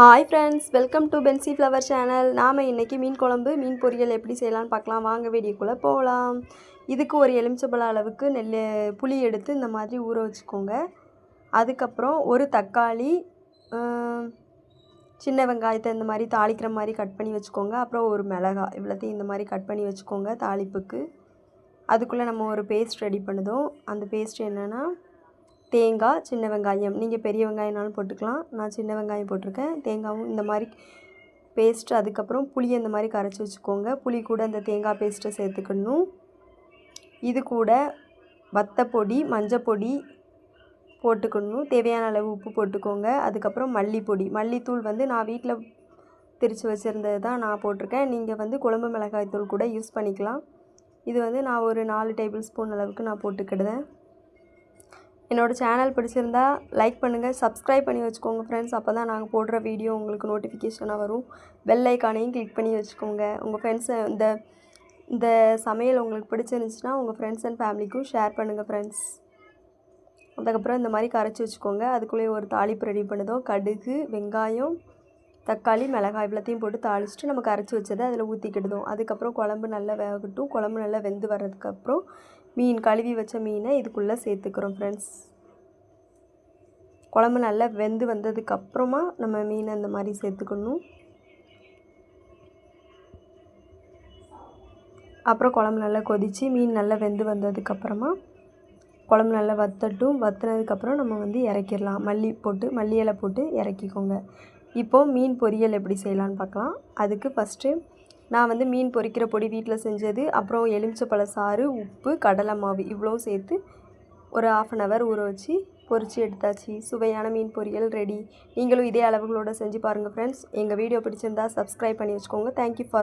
Hi friends welcome to pansy flower channel நாம் இன்றைக்கி மீன் குழம்பு மீன் பொரியல் எப்படி செய்யலாம்னு பார்க்கலாம். வாங்க வீடியோக்குள்ளே போகலாம். இதுக்கு ஒரு எலுமிச்சப்பழம் அளவுக்கு நெல் புளி எடுத்து இந்த மாதிரி ஊற வச்சுக்கோங்க. அதுக்கப்புறம் ஒரு தக்காளி சின்ன வெங்காயத்தை இந்த மாதிரி தாளிக்கிற மாதிரி கட் பண்ணி வச்சுக்கோங்க. அப்புறம் ஒரு மிளகாய் இவ்வளோத்தையும் இந்த மாதிரி கட் பண்ணி வச்சுக்கோங்க தாளிப்புக்கு. அதுக்குள்ளே நம்ம ஒரு பேஸ்ட் ரெடி பண்ணுதோம். அந்த பேஸ்ட் என்னென்னா தேங்காய் சின்ன வெங்காயம். நீங்கள் பெரிய வெங்காயம்னாலும் போட்டுக்கலாம். நான் சின்ன வெங்காயம் போட்டிருக்கேன். தேங்காயும் இந்த மாதிரி பேஸ்ட் அதுக்கப்புறம் புளியை இந்த மாதிரி கரைச்சி வச்சுக்கோங்க. புளி கூட இந்த தேங்காய் பேஸ்ட்டை சேர்த்துக்கணும். இது கூட வத்தப்பொடி மஞ்சப்பொடி போட்டுக்கணும். தேவையான அளவு உப்பு போட்டுக்கோங்க. அதுக்கப்புறம் மல்லிப்பொடி. மல்லித்தூள் வந்து நான் வீட்டில் திரித்து வச்சுருந்தது தான் நான் போட்டிருக்கேன். நீங்கள் வந்து குழம்பு மிளகாய் தூள் கூட யூஸ் பண்ணிக்கலாம். இது வந்து நான் ஒரு நாலு டேபிள் ஸ்பூன் அளவுக்கு நான் போட்டுக்கிடுதேன் என்னோடய சேனல் பிடிச்சிருந்தா லைக் பண்ணுங்கள் சப்ஸ்கிரைப் பண்ணி வச்சுக்கோங்க ஃப்ரெண்ட்ஸ் அப்போ தான் நாங்கள் போடுற வீடியோ உங்களுக்கு நோட்டிஃபிகேஷனாக வரும். பெல் ஐக்கானையும் கிளிக் பண்ணி வச்சுக்கோங்க. உங்கள் ஃப்ரெண்ட்ஸை இந்த இந்த சமையல் உங்களுக்கு பிடிச்சிருந்துச்சுன்னா உங்கள் ஃப்ரெண்ட்ஸ் அண்ட் ஃபேமிலிக்கும் ஷேர் பண்ணுங்கள் ஃப்ரெண்ட்ஸ் அதுக்கப்புறம் இந்த மாதிரி கரைச்சி வச்சுக்கோங்க. அதுக்குள்ளேயே ஒரு தாளிப்பு ரெடி பண்ணதும் கடுகு வெங்காயம் தக்காளி மிளகாய் இவ்வளோத்தையும் போட்டு தாளிச்சிட்டு நம்ம கரைச்சி வச்சதை அதில் ஊற்றிக்கிடுதோம் அதுக்கப்புறம் குழம்பு நல்லா வேகட்டும். குழம்பு நல்லா வெந்து வர்றதுக்கப்புறம் மீன் கழுவி வச்ச மீனை இதுக்குள்ளே சேர்த்துக்கிறோம் ஃப்ரெண்ட்ஸ் குழம்பு நல்லா வெந்து வந்ததுக்கப்புறமா நம்ம மீனை இந்த மாதிரி சேர்த்துக்கணும். அப்புறம் குழம்பு நல்லா கொதித்து மீன் நல்லா வெந்து வந்ததுக்கப்புறமா குழம்பு நல்லா வத்தட்டும். வத்தினதுக்கப்புறம் நம்ம வந்து இறக்கிடலாம். மல்லி போட்டு மல்லி இலை போட்டு இறக்கிக்கோங்க. இப்போது மீன் பொரியல் எப்படி செய்யலான்னு பார்க்கலாம். அதுக்கு ஃபஸ்ட்டு நான் வந்து மீன் பொரிக்கிற பொடி வீட்டில் செஞ்சது. அப்புறம் எலுமிச்சப்பழ சாறு உப்பு கடலை மாவு இவ்வளோவும் சேர்த்து ஒரு ஆஃப் அன் ஹவர் ஊற வச்சு பொரித்து எடுத்தாச்சு. சுவையான மீன் பொரியல் ரெடி நீங்களும் இதே அளவுகளோட செஞ்சு பாருங்கள் ஃப்ரெண்ட்ஸ் எங்கள் வீடியோ பிடிச்சிருந்தா சப்ஸ்கிரைப் பண்ணி வச்சுக்கோங்க. Thank you for